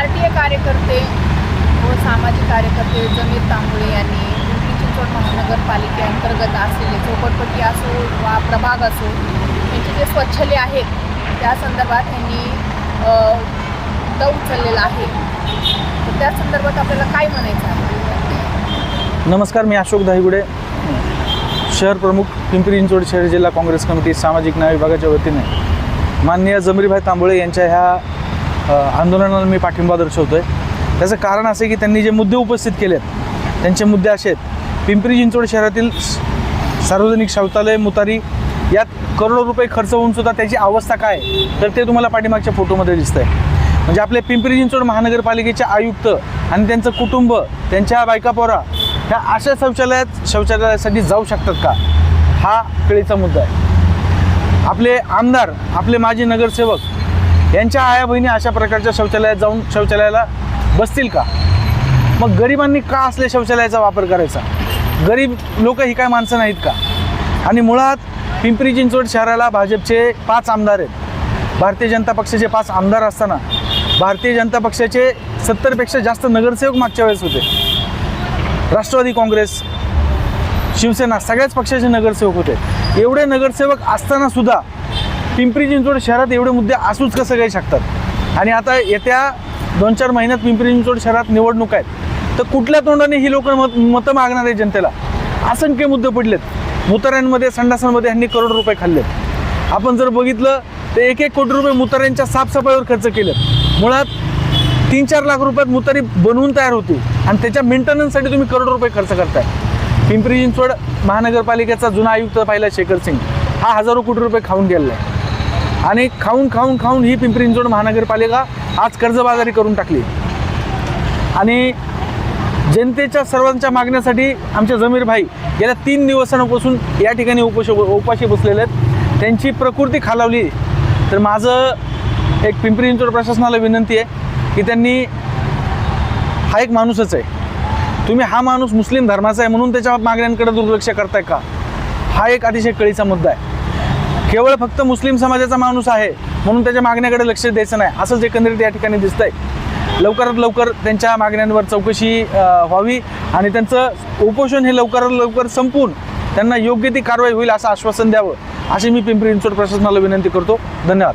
R T A कार्यकर्ते व सामाजिक कार्यकर्ते जमीर तांबुळे यांनी पिंपरी चिंचवड महानगरपालिकेअंतर्गत असलेले झोपडपट्टी असो वा प्रभाग असो यांचे जे स्वच्छले आहेत त्या संदर्भात यांनी अ, मुद्दा उचललेला आहे. तर त्या संदर्भात आपल्याला काय म्हणायचं आहे? नमस्कार मी अशोक दहिगुडे शहर प्रमुख पिंपरी चिंचवड शहर जिल्हा काँग्रेस कमिटी सामाजिक न्याय विभागाच्या वतीने. माननीय जमीरभाई तांबोळे यांच्या ह्या आंदोलनाला मी पाठिंबा दर्शवतो आहे त्याचं कारण असं की त्यांनी जे मुद्दे उपस्थित केले आहेत त्यांचे मुद्दे असे आहेत. पिंपरी चिंचवड शहरातील सार्वजनिक शौचालय मुतारी यात करोडो रुपये खर्च होऊन सुद्धा त्याची अवस्था काय तर ते तुम्हाला पाठीमागच्या फोटोमध्ये दिसतंय. म्हणजे आपले पिंपरी चिंचवड महानगरपालिकेचे आयुक्त आणि त्यांचं कुटुंब त्यांच्या बायका पोरा ह्या अशा शौचालयात शौचालयासाठी जाऊ शकतात का? हा कळीचा मुद्दा आहे. आपले आमदार आपले माजी नगरसेवक यांच्या आया बहिणी अशा प्रकारच्या शौचालयात जाऊन शौचालयाला बसतील का? मग गरिबांनी का असले शौचालयाचा वापर करायचा? गरीब लोक ही काय माणसं नाहीत का? आणि मुळात पिंपरी चिंचवड शहराला भाजपचे पाच आमदार आहेत. भारतीय जनता पक्षाचे पाच आमदार असताना भारतीय जनता पक्षाचे सत्तरपेक्षा जास्त नगरसेवक मागच्या वेळेस होते. राष्ट्रवादी काँग्रेस शिवसेना सगळ्याच पक्षाचे नगरसेवक होते. एवढे नगरसेवक असताना सुद्धा पिंपरी चिंचवड शहरात एवढे मुद्दे असूच कसं काही शकतात? आणि आता येत्या दोन चार महिन्यात पिंपरी चिंचवड शहरात निवडणूक आहेत. तर कुठल्या तोंडाने ही लोक मत मतं मागणार आहे जनतेला? असंख्य मुद्दे पडलेत. मुताऱ्यांमध्ये संडासांमध्ये ह्यांनी करोड रुपये खाल्लेत. आपण जर बघितलं तर एक एक कोटी रुपये मुताऱ्यांच्या साफसफाईवर खर्च केलेत. मुळात तीन चार लाख रुपयात मुतारी बनवून तयार होती आणि त्याच्या मेंटेनन्ससाठी तुम्ही करोड रुपये खर्च करताय. पिंपरी चिंचवड महानगरपालिकेचा जुना आयुक्त पाहिला शेखर सिंग. हा हजारो कोटी रुपये खाऊन गेलेला आहे. आणि खाऊन खाऊन खाऊन ही पिंपरी चिंचवड महानगरपालिका आज कर्जबाजारी करून टाकली. आणि जनतेच्या सर्वांच्या मागण्यासाठी आमचे जमीर भाई गेल्या तीन दिवसांपासून या ठिकाणी उपोष उपाशी बसलेले आहेत. त्यांची प्रकृती खालावली. तर माझं एक पिंपरी चिंचवड प्रशासनाला विनंती आहे की त्यांनी हा एक माणूसच आहे. तुम्ही हा माणूस मुस्लिम धर्माचा आहे म्हणून त्याच्या मागण्यांकडे दुर्लक्ष करताय का? हा एक अतिशय कळीचा मुद्दा आहे. केवळ फक्त मुस्लिम समाजाचा माणूस आहे म्हणून त्याच्या मागण्याकडे लक्ष द्यायचं नाही. असंच एकंदरीत या ठिकाणी दिसतंय. लवकरात लवकर त्यांच्या मागण्यांवर चौकशी व्हावी आणि त्यांचं उपोषण हे लवकरात लवकर संपून त्यांना योग्य ती कारवाई होईल असं आश्वासन द्यावं अशी मी पिंपरी चिंचवड प्रशासनाला विनंती करतो. धन्यवाद.